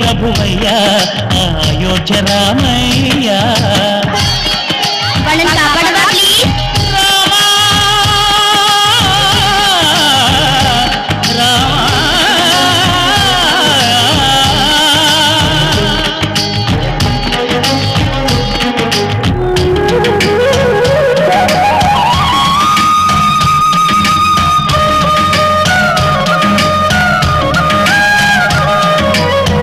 ప్రభువయ్యా. Ayodhya Ramayya.